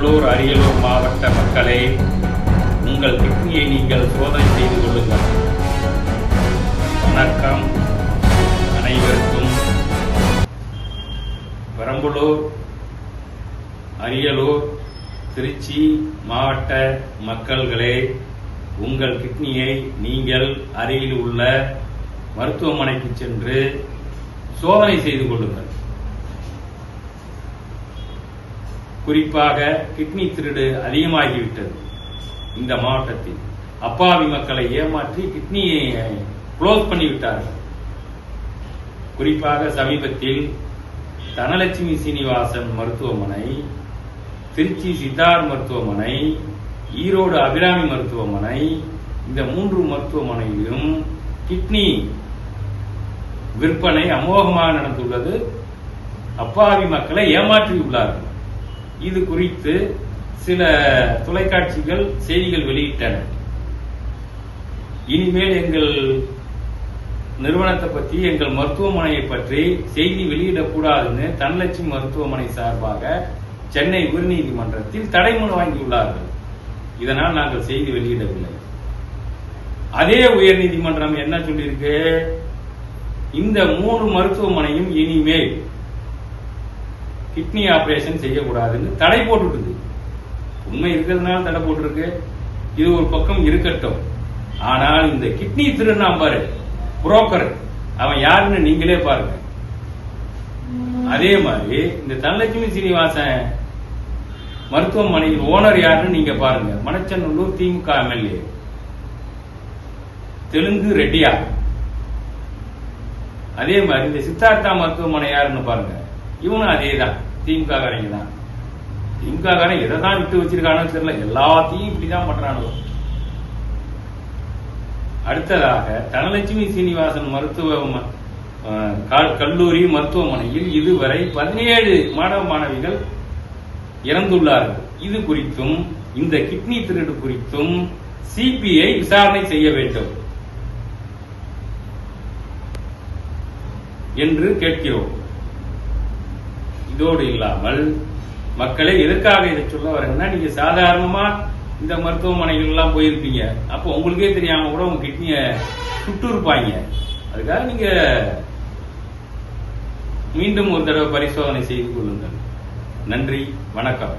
திருவள்ளூர் அரியலூர் மாவட்ட மக்களே உங்கள் கிட்னியை நீங்கள் சோதனை செய்து கொள்ளுங்கள். வணக்கம். அனைவருக்கும் பெரம்பலூர் அரியலூர் திருச்சி மாவட்ட மக்கள்களே உங்கள் கிட்னியை நீங்கள் அருகில் உள்ள மருத்துவமனைக்கு சென்று சோதனை செய்து கொள்ளுங்கள். குறிப்பாக கிட்னி திருடு அதிகமாகிவிட்டது இந்த மாவட்டத்தில். அப்பாவி மக்களை ஏமாற்றி கிட்னியை க்ளோஸ் பண்ணிவிட்டார்கள். குறிப்பாக சமீபத்தில் தனலட்சுமி சீனிவாசன் மருத்துவமனை திருச்சி சித்தார் மருத்துவமனை ஈரோடு அபிராமி மருத்துவமனை இந்த மூன்று மருத்துவமனையிலும் கிட்னி விற்பனை அமோகமாக நடந்துள்ளது. அப்பாவி மக்களை ஏமாற்றியுள்ளார்கள் இது குறித்து சில தொலைக்காட்சிகள் செய்திகள் வெளியிட்டன. இனிமேல் எங்கள் நிறுவனத்தை பற்றி எங்கள் மருத்துவமனையை பற்றி செய்தி வெளியிடக்கூடாதுன்னு தனலட்சுமி மருத்துவமனை சார்பாக சென்னை உயர்நீதிமன்றத்தில் தடைமனு வாங்கியுள்ளார்கள். இதனால் நாங்கள் செய்தி வெளியிடவில்லை. அதே உயர்நீதிமன்றம் என்ன சொல்லியிருக்கு? இந்த மூணு மருத்துவமனையும் இனிமேல் கிட்னி ஆபரேஷன் செய்யக்கூடாதுன்னு தடை போட்டுட்டுது. உண்மை இருக்கிறதுனால தடை போட்டிருக்கு. இது ஒரு பக்கம் இருக்கட்டும். ஆனால் இந்த கிட்னி திருநா பாரு புரோக்கர். அவன் யாருன்னு நீங்களே பாருங்க. அதே மாதிரி இந்த தனலட்சுமி சீனிவாசன் மருத்துவமனையின் ஓனர் யாருன்னு நீங்க பாருங்க. மணச்சநல்லூர் திமுக எம்எல்ஏ. தெலுங்கு ரெட்டியா அதே மாதிரி இந்த சித்தார்த்தா மருத்துவமனை யாருன்னு பாருங்க. இவனும் அதே தான் திமுக காரங்க தான் திமுக காரன் எதை தான் விட்டு வச்சிருக்கானு தெரியல. எல்லாத்தையும் இப்படிதான் பண்றானுங்க. அடுத்ததாக தனலட்சுமி சீனிவாசன் மருத்துவ ம- கல்லூரி மருத்துவமனையில் இதுவரை பதினேழு மாணவ மாணவிகள் இறந்துள்ளார்கள். இது குறித்தும் இந்த கிட்னி திருடு குறித்தும் சிபிஐ விசாரணை செய்ய வேண்டும் என்று கேட்கிறோம். இதோடு இல்லாமல் மக்களை எதற்காக இதை சொல்ல வரேன்னா நீங்க சாதாரணமா இந்த மருத்துவமனைகள் எல்லாம் போயிருப்பீங்க. அப்போ உங்களுக்கே தெரியாம கூட உங்க கிட்னிய சுட்டு இருப்பாங்க அதுக்காக நீங்க மீண்டும் ஒரு தடவை பரிசோதனை செய்து கொள்ளுங்கள். நன்றி வணக்கம்.